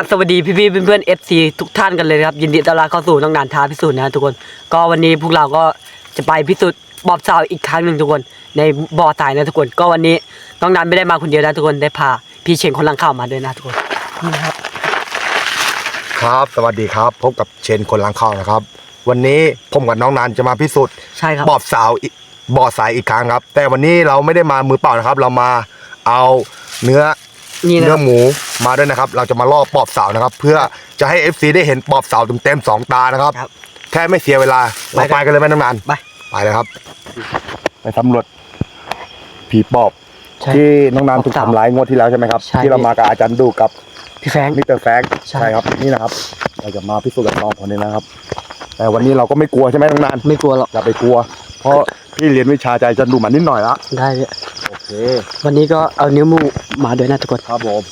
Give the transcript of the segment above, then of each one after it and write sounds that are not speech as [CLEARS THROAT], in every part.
ราบสวัสดีพี่ๆเพื่อนๆเอฟซีทุกท่านกันเลยนะครับ ยินดีต้อนรับเข้าสู่น้องนานท้าพิสูจน์นะทุกคน ก็วันนี้พวกเราก็จะไปพิสูจน์บอบสาวอีกครั้งหนึ่งทุกคน ในบ่อทรายนะทุกคน ก็วันนี้น้องนานไม่ได้มาคนเดียวนะทุกคนได้พาพี่เชงคนลังเข้ามาด้วยนะทุกคนนี่นะครับ ครับสวัสดีครับพบกับเชนคนล้างข้าวนะครับ วันนี้ผมกับน้องนันจะมาพิสูจน์ใช่ครับ บอบสาวอีกบอสายอีกครั้งครับ แต่วันนี้เราไม่ได้มามือเปล่านะครับ เรามาเอาเนื้อนี่นะคเนื้รัอบหมู มาด้วยนะครับ เราจะมาล่อปอบสาวนะครับ เพื่อจะให้ FC ได้เห็นปอบสาวเต็มๆสองตานะครับ ครับ แค่ไม่เสียเวลาเราไปไปกันเลยไหมน้องนันไป ไปเลยครับ ไปสำรวจผีปอบ ใช่ ที่น้องนันปอบถูกสาวทำร้ายงวดที่แล้วใช่ไหมครับ ใช่ ที่เรามากับอาจารย์ดูกับพี่แฟรงค์ มิสเตอร์แฟรงค์ใช่ ใช่ครับนี่นะครับ เราจะมาพิสูจน์กับน้องคนนี้นะครับ แต่วันนี้เราก็ไม่กลัวใช่ไหมน้องนันไม่กลัวหรอกอย่าไปกลัว เพราะพี่เรียนวิชาใจจะดูมันนิดหน่อยละได้พี่โอเควันนี้ก็เอานิ้วมือมาด้วยนะทุกคนครับผม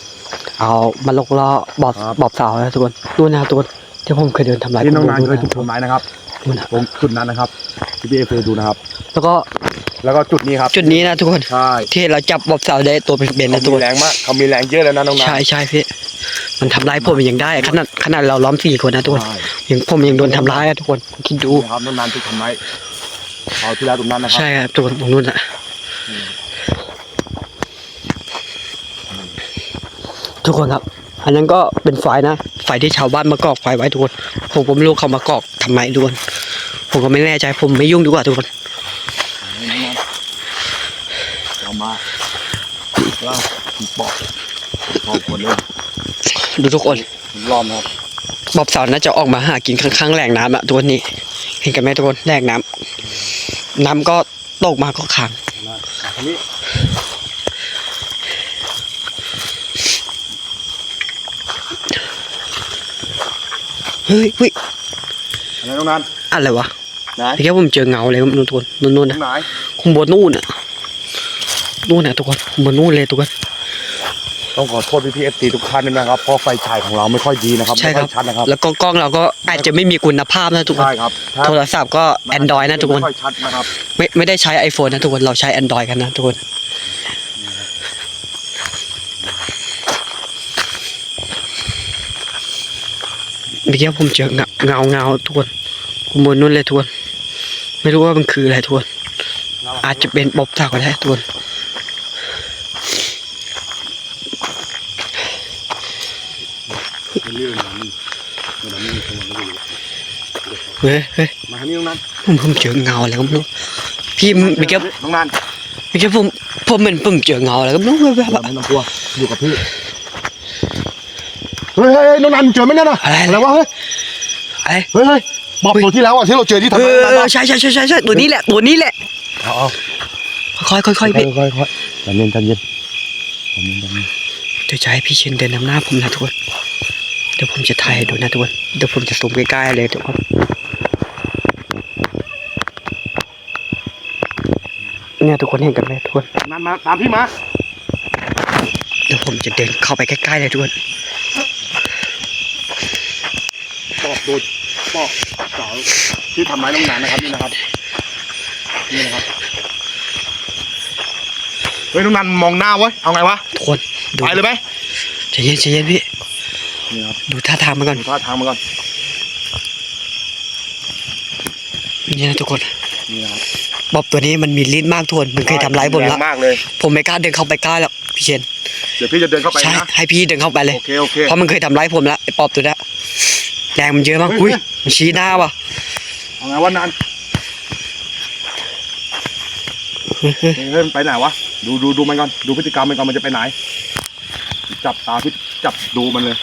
เอามาลกล่อบอบครับ บอบสาวนะทุกคนดูนะครับทุกคนที่ผมเคยเดินทำร้ายที่น้องคนันดูเคยถูกนะทำร้ายนะครับดูนะตรงจุดนั้นนะครับที่พี่เอเคยดูนะครับ แล้วก็แล้วก็จุดนี้ครับจุดนี้นะทุกคนใช่ที่เราจับบอบสาวได้ตัวเป็นๆนะเขาทุกมีคนแรงมากเขามีแรงเยอะแล้วนะน้องนันใช่ใช่พี่มันทำร้ายผมยังได้ขนาดขนาดเราล้อมสี่คนนะทุกคนใช่ยังผมยังโดนทำร้ายอะทุกคนคิดดูนี่ครับน้องนันถูกทำร้ายเอาที่แล้วตรงนั้นนะครัใช่ครับทุกคนตรงนู้นอะ ทุกคนครับ อันนั้นก็เป็นไฟนะไฟที่ชาวบ้านมากอกไฟไว้ทุกคน ผมก็ไม่รู้เขามากอกทำไมทุกคน ผมก็ไม่แน่ใจผมไม่ยุ่งดีกว่าทุกคนเรามาล่าผีปอบสองคนเลยดูทุกคนล้อมครับบอบสาวน่าจะออกมาหากินข้างๆแหล่งน้ำอะทุกคนนี่เห็นกันไหมทุกคนแหล่งน้ำน้ำก็ตกมาก็ขัง มาอันนี้ เฮ้ยเฮ้ยอะไรน้องนันอะไรวะไหนเมื่อกี้ผมเจอเงาเลยครับทุกคนนู่นนู่นตรนะงไหนข้างบนนู่นอะนู่นน่ะทุกคนข้างบนนู่นเลยทุกคนต้องขอโทษพี่พีเอฟซีทุกท่านด้วยนะครับเพราะไฟฉายของเราไม่ค่อยดีนะครับใช่ไม่คค่รัอบยชัดนะครับแล้วก็กล้องเราก็อาจจะไม่มีคุณภาพนะทุกคนใช่ครับถ้าโทรศัพท์ก็ Android นะทุกคน ไม่ค่อยชัดนะครับไม่ไม่ได้ใช้ iPhone นะทุกคนเราใช้ Android กันนะทุกคน เมื่อกี้ผมเจอเงาเงาเงาทุกคนข้างบนนู่นเลยทุกคนไม่รู้ว่ามันคืออะไรทุกคนอาจจะเป็นบอบสาวก็ได้ทุกคนเรื่องนี้มันมีคนมาดูเฮ้ยเฮ้ยมาทางนี้น้องนันผมผมเจอเงาอะไรก็ไม่รู้พี่เมื่อกี้น้องนันเมื่อกี้ผมผมเหมือนผมเจอเงาอะไรก็ไม่รู้แบบเราไม่ต้องกลัวอยู่กับพี่ เฮ้ยเฮ้ยเฮ้ยน้องนันเจอไหมนั่นน่ะอะไร อะไรวะเฮ้ยอะไรเฮ้ยเฮ้ยบอกตัวที่แล้วอะที่เราเจอที่ทำเอร้ายน้องนัอใช่ใช่ใช่ใช่ใช่ตัวนี้แหละตัวนี้แหละเอาเอาค่อยค่อยค่อยค่อยพี่ค่อยค่อยใจเย็นใจเย็นใจเย็นใจเย็นเดี๋ยวจะให้พี่เชนเดินนำหน้าผมนะทุกคนเดี๋ยวผมจะถ่ายให้ดูนะทุกคนเดี๋ยวผมจะซูมใกล้ๆเลยทุกคนเนี่ยทุกคนเห็นกันไหมทุกคน นันมาตามพี่มาเดี๋ยวผมจะเดินเข้าไปใกล้ๆเลยทุกคน ปอบ โดนปอบสาวที่ทำร้ายน้องนันนะครับนี่นะครับ นี่นะครับ เฮ้ยน้องนันมองหน้าไว้เอาไงวะทุกคนดูไปเลยไหมใจเย็นใจเย็นพี่นี่ครับดูท่าทางมันก่อนดูท่าทางมาก่อนนี่นะทุกคนนี่นะครับบอบตัวนี้มันมีลิ้นมากทุกคนมันเคยทำร้ายผมแรละงมากเลยผมไม่กล้าเดินเข้าไปใกล้หรอกพี่เชนเดี๋ยวพี่จะเดินเข้าไปใช่นะให้พี่เดินเข้าไปเลย โอเคโอเคเพราะมันเคยทำร้ายผมแล้วไอ้ปอบตัวนี้ แรงมันเยอะมากอุ้ยมันชี้หน้าว่ะเอาไงวะนันเฮ้ยเฮ้ยมันไปไหนวะ ดูดูดูมันก่อน ดูพฤติกรรมมันก่อนมันจะไปไหน จับตาพี่จับดูมันเลย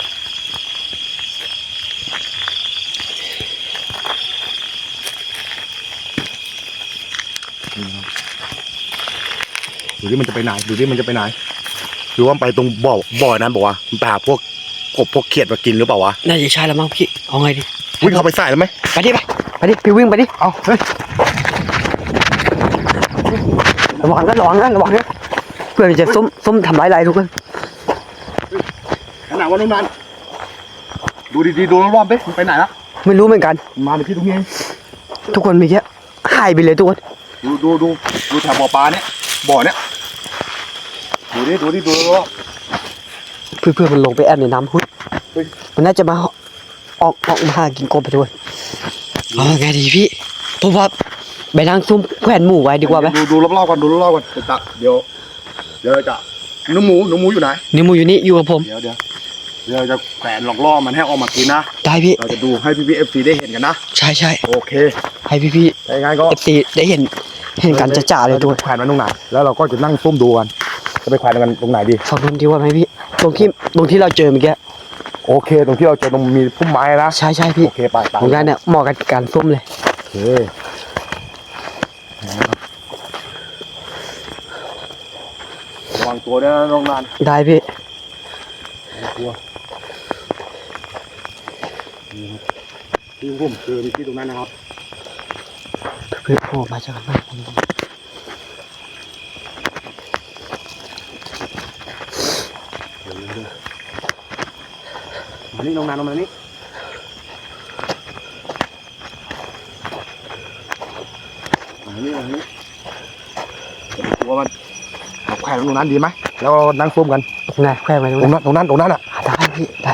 ดูที่มันจะไปไหน ดูที่มันจะไปไหน ดูว่ามันไปตรงบ่อ บ่อนั้นบอกว่ามันไปหาพวก กบพวกเขียดมากินหรือเปล่าวะน่าจะใช่แล้วมั้งพี่เอาไงดีวิ่งเข้าไปใส่แล้วไหมไปดิไปไปดิพี่วิ่งไปดิเอาเฮ้ยระวังนะระวังนะระวังนะเพื่อนมันจะส้มส้มทำร้ายอะไรทุกคนขนาดว่าน้องนันดูดีๆดูรอบๆดิมันไปไหนละไม่รู้เหมือนกันมันมาเดี๋ยวพี่ตรงนี้เองทุกคนเมีแค่หายไปเลยทุกคนดูดูดูดูแถวบ่อปลาเนี่ยบ่อเนี่ยดูดิดูดิดูรอบเพื่อนเพื่อนมันลงไปแอบในน้ำหุ้ยเฮ้ย มันน่าจะมาออกออกมาหากินกบไปด้วยเอาไงดีพี่ผมว่าไปนั่งซุ่มแขวนหมูไว้ดีกว่าไหมดูดูรอบๆก่อนดูรอบๆก่อนเดี๋ยวจะเดี๋ยวเดี๋ยวจะหนูหมูหนูหมูอยู่ไหนนี่หมูอยู่นี่อยู่กับผม เดี๋ยวเดี๋ยวเดี๋ยวจะแขวนหลอกล่อมันให้ออกมากินนะได้พี่ เราจะดูให้พี่พีเอฟซีได้เห็นกันนะใช่ใช่โอเคให้พี่พี่ถ้าอย่างงั้นก็เอฟซีได้เห็น เห็นกันจะจ่าเลยด้วยแขวนมันตรงไหนแล้วเราก็จะนั่งซุ่มดูกันจะไปแขวนกันตรงไหนดีฝั่งนู้นดีกว่าไหมพี่ ตรงที่ตรงที่เราเจอเมื่อกี้ โอเค ตรงที่เราเจอตรงมีพุ่มไม้นะใช่ใช่พี่โอเคไปไปตรงนั้นเนี่ยเหมาะกับการซุ่มเลยโอเคระวังตัวด้วยนะน้องนันได้พี่ระวังตัวนี่ครับที่ผมเจอมีที่ตรงนั้นนะครับเพื่อโผล่มาจากข้างหน้า มมานี่น้องนันเอามานี่มานี่มานี่ตัวมันเอาแขวนตรงนั้นดีไหมแล้วเรานั่งซุ่มกันตรงไหนแขวนไว้ตรงตรงนั้นนั้นตรงนั้นตรงนั้นอะอะได้พี่ได้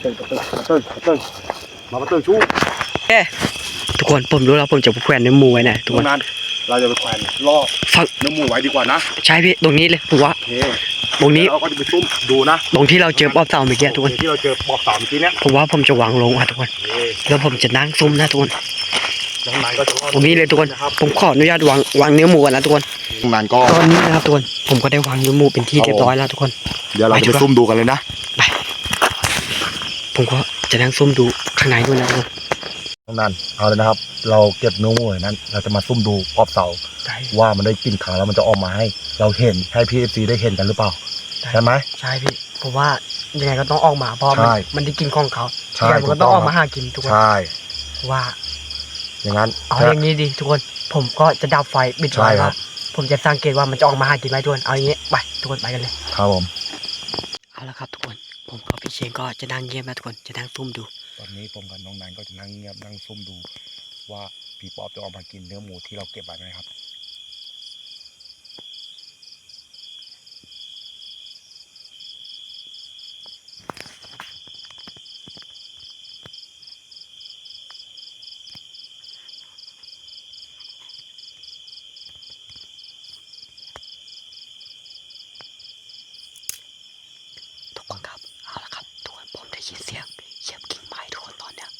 เติ้ลเติ้ลเติ้ลเติ้ลมาเติ้ลชู้เอ๊ะทุกคนผมรู้แล้วผมจะแขวนในหมูไว้ไหนทุกตครนงนั้น เราจะไปแขวนล่อฝั่งเนื้อหมูไว้ดีกว่านะใช่พี่ตรงนี้เลยผมว่าโอเคตรงนี้แล้วเราก็จะไปซุ่มดูนะตรงที่เราเจอปอบเต่าเมื่อกี้ทุกคนโอเคที่เราเจอปอกสามเมื่อกี้เนี่ยผมว่าผมจะวางลงอะทุกคนโอเคแล้วผมจะนั่งซุ่มนะทุกคนน้องนันก็จะรอดตรงนี้เลยทุกคนนะครับผมขออนุญาตวางวางเนื้อหมูก่อนนะทุกคนน้องนันก็ตอนนี้นะครับทุกคนผมก็ได้วางเนื้อหมูเป็นที่ครับเรียบร้อยแล้วทุกคน เดี๋ยวเราไปดีจะกว่าไปซุ่มดูกันเลยนะผมก็จะนั่งซุ่มดูข้างในด้วยนะทุกคน น้องนันเอาเลยนะครับ เราเก็บเนื้อหมูไว้นั้น เราจะมาซุ่มดูปอบเสาได้ว่ามันได้กลิ่นขาวแล้วมันจะออกมาให้ เราเห็นให้พี่เอฟซีได้เห็นกันหรือเปล่า ใช่ไหม ใช่พี่ผมว่ายังไงก็ต้องออกมาเพราะมันใช่มันได้กินของเขาใช่ยังไงมันก็ต้องออกมาหากินทุกคนใช่ ว่า อย่างนั้น เอาอย่างนี้ดิทุกคน ผมก็จะดับไฟปิดใช่ไว้ครัว่าบ ผมจะสังเกตว่ามันจะออกมาหากินไหมทุกคน เอาอย่างนี้ไปทุกคนไปกันเลย ครับผม เอาละครับทุกคน ผมกับพี่เชนก็จะนั่งเงียบนะทุกคน จะนั่งซุ่มดู ตอนนี้ผมกับน้องนันก็จะนั่งเงียบนั่งซุ่มดูว่าผีปอบจะออกมากินเนื้อหมูที่เราเก็บไว้ไหมครับ ทุกคนครับเอาละครับทุกคนผมได้ยินเสียงเหยียบกิ่งไม้ทุกคนตอนเนี้ย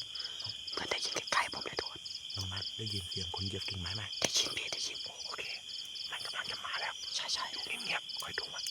เหมือนได้ยินใกล้ๆผมเลยทุกคน น้องนันได้ยินเสียงคนเหยียบกิ่งไม้ไหม ได้ยินพี่ได้ยิน โอเค มันกำลังจะมาแล้ว ใช่ใช่ อยู่ เงียบๆคอยดูมัน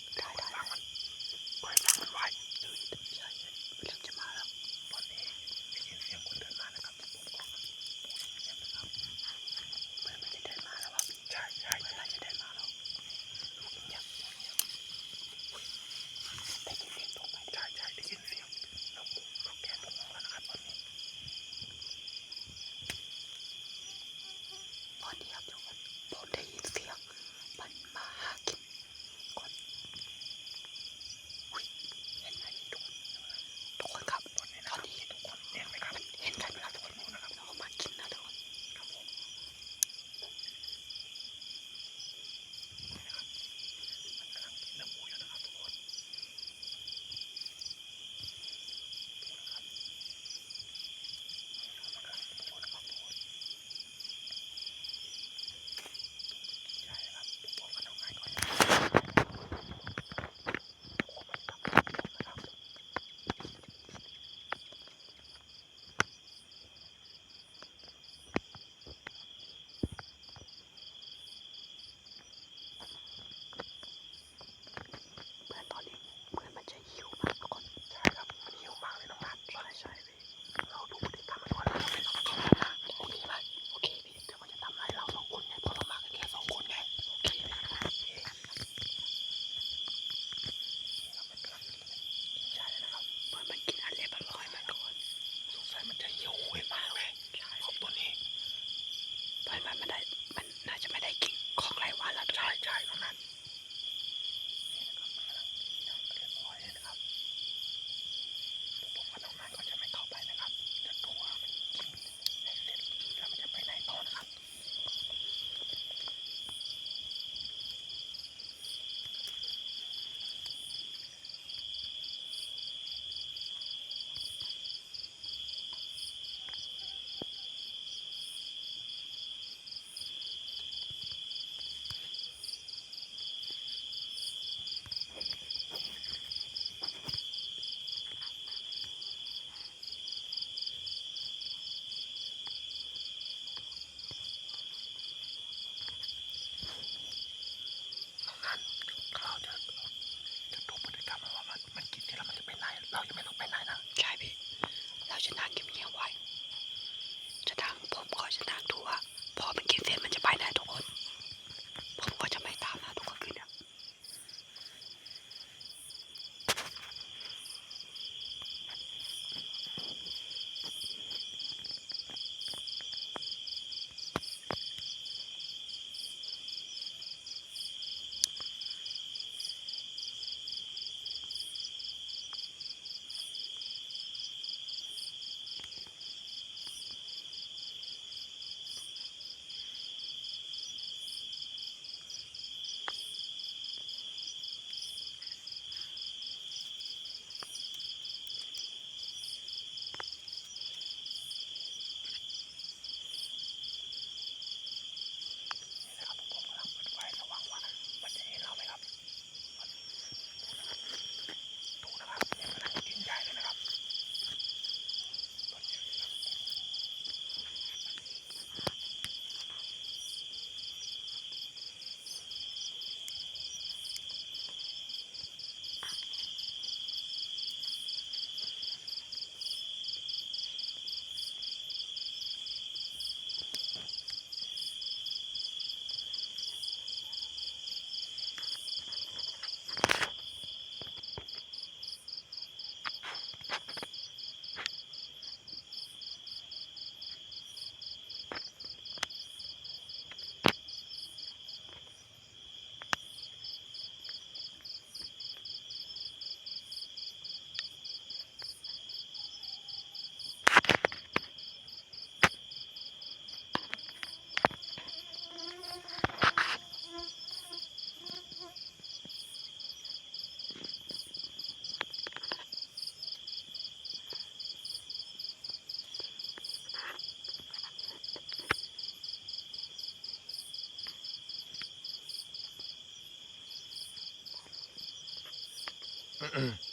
Mm-mm. [CLEARS THROAT]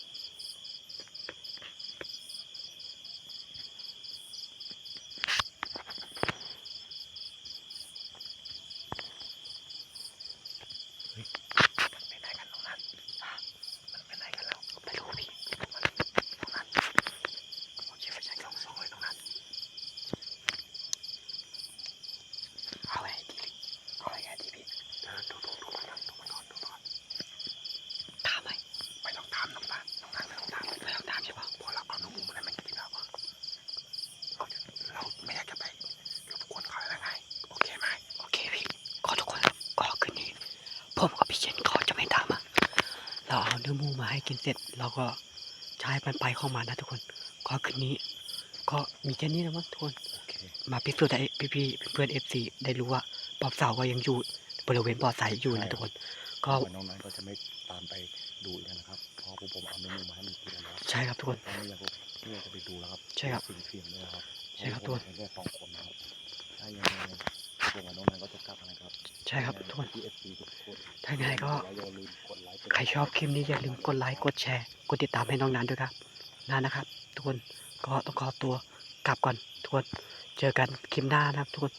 ให้กินเสร็จเราก็ใช้มันไปเข้ามานะทุกคน ก็คืนนี้ ก็มีแค่นี้นะมั้งทุกคนโอเคมาพิสูจน์ให้พี่ๆเพื่อนเอฟซีได้รู้ว่าปอบเสาก็ยังอยู่บริเวณบ่อใสอยู่นะทุกคน ก็ก็น้องนั้นก็จะไม่ตามไปดูอีกแล้วนะครับ เพราะพวกผมเอาน้องมุมมาให้มันกินแล้วใช่ครับทุกคนตอนนี้ยังไม่อยากจะไปดูแล้วครับใช่ครับสิ่งเสียงเลยนะครับใช่ครับทุกคนแค่สองคนนะครับถ้ายังไง ผมกับน้องนั้นก็จะกลับนะครับใช่ครับทุกคนที่เอฟซีทุกคนถ้าไงก็อย่าลืมกดไลค์ใครชอบคลิปนี้อย่าลืมกดไลค์กดแชร์กดติดตามให้น้องนันด้วยครับนันนะครับ ทุกคนก็ต้องขอตัวกลับก่อนทุกคนเจอกันคลิปหน้านะครับทุกคน